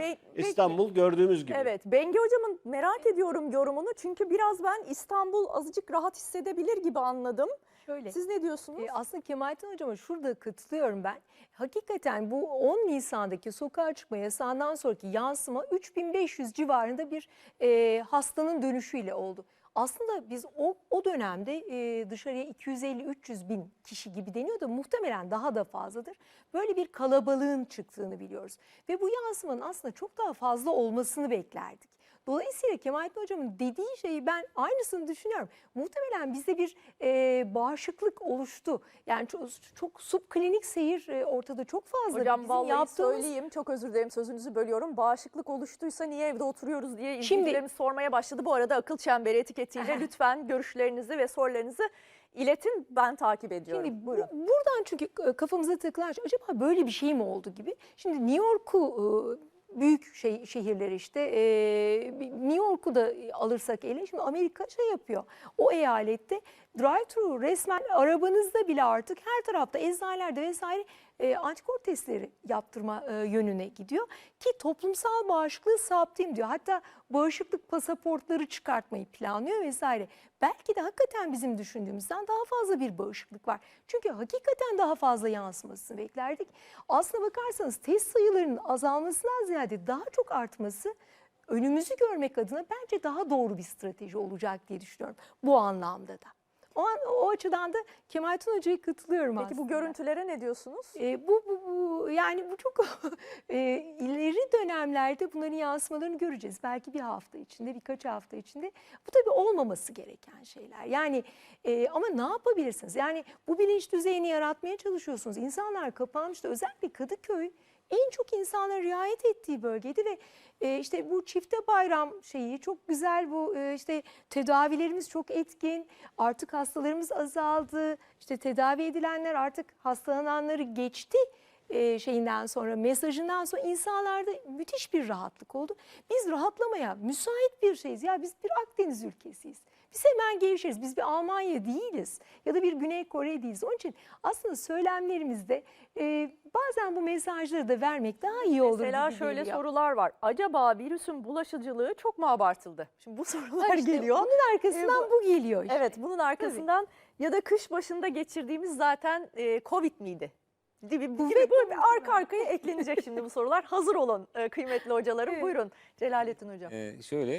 Be- İstanbul gördüğümüz gibi. Evet, Bengi hocamın merak ediyorum yorumunu. Çünkü biraz ben İstanbul azıcık rahat hissedebilir gibi anladım. Şöyle. Siz ne diyorsunuz? E, aslında Kemalettin Hocam'a şurada katılıyorum ben. Hakikaten bu 10 Nisan'daki sokağa çıkma yasağından sonraki yansıma 3500 civarında bir e, hastanın dönüşüyle oldu. Aslında biz o, o dönemde e, dışarıya 250-300 bin kişi gibi deniyor da muhtemelen daha da fazladır. Böyle bir kalabalığın çıktığını biliyoruz. Ve bu yansımanın aslında çok daha fazla olmasını beklerdik. Dolayısıyla Kemalettin Hocam'ın dediği şeyi ben aynısını düşünüyorum. Muhtemelen bizde bir e, bağışıklık oluştu. Yani çok, çok subklinik seyir e, ortada çok fazla. Hocam Bizim vallahi yaptığımız- söyleyeyim çok özür dilerim sözünüzü bölüyorum. Bağışıklık oluştuysa niye evde oturuyoruz diye Şimdi- izleyicilerimiz sormaya başladı. Bu arada akıl çemberi etiketiyle lütfen görüşlerinizi ve sorularınızı iletin. Ben takip ediyorum. Şimdi bu- Buyurun. buradan çünkü e, kafamıza takılan şey, acaba böyle bir şey mi oldu gibi. Şimdi New York'u e, büyük şey, şehirleri işte e, New York'u da alırsak ele şimdi Amerika şey yapıyor. O eyalette drive-thru resmen arabanızda bile artık her tarafta eczanelerde vesaire e, antikor testleri yaptırma e, yönüne gidiyor. Ki toplumsal bağışıklığı saptayım diyor. Hatta bağışıklık pasaportları çıkartmayı planlıyor vesaire. Belki de hakikaten bizim düşündüğümüzden daha fazla bir bağışıklık var. Çünkü hakikaten daha fazla yansımasını beklerdik. Aslına bakarsanız test sayılarının azalmasından ziyade daha çok artması önümüzü görmek adına bence daha doğru bir strateji olacak diye düşünüyorum bu anlamda da. O, an, o açıdan da Kemalettin Hoca'ya katılıyorum Peki aslında. bu görüntülere ne diyorsunuz? E, bu, bu, bu yani bu çok e, ileri dönemlerde bunların yansımalarını göreceğiz. Belki bir hafta içinde, birkaç hafta içinde. Bu tabii olmaması gereken şeyler. Yani e, ama ne yapabilirsiniz? Yani bu bilinç düzeyini yaratmaya çalışıyorsunuz. İnsanlar kapanmıştı. Özellikle Kadıköy en çok insanların riayet ettiği bölgeydi ve e, işte bu çifte bayram şeyi çok güzel bu e, işte tedavilerimiz çok etkin artık hastalarımız azaldı işte tedavi edilenler artık hastalananları geçti e, şeyinden sonra mesajından sonra insanlarda müthiş bir rahatlık oldu. Biz rahatlamaya müsait bir şeyiz ya biz bir Akdeniz ülkesiyiz. Biz hemen gelişiriz. Biz bir Almanya değiliz ya da bir Güney Kore değiliz. Onun için aslında söylemlerimizde e, bazen bu mesajları da vermek daha iyi olur Mesela şöyle geliyor. sorular var. Acaba virüsün bulaşıcılığı çok mu abartıldı? Şimdi bu sorular İşte geliyor. Onun arkasından E, bu geliyor. işte. Evet bunun arkasından ya da kış başında geçirdiğimiz zaten e, Covid miydi? Gibi Kuvvet bu mi? arka arkaya eklenecek şimdi bu sorular. Hazır olun e, kıymetli hocalarım. Evet. Buyurun Celalettin Hocam. Ee, şöyle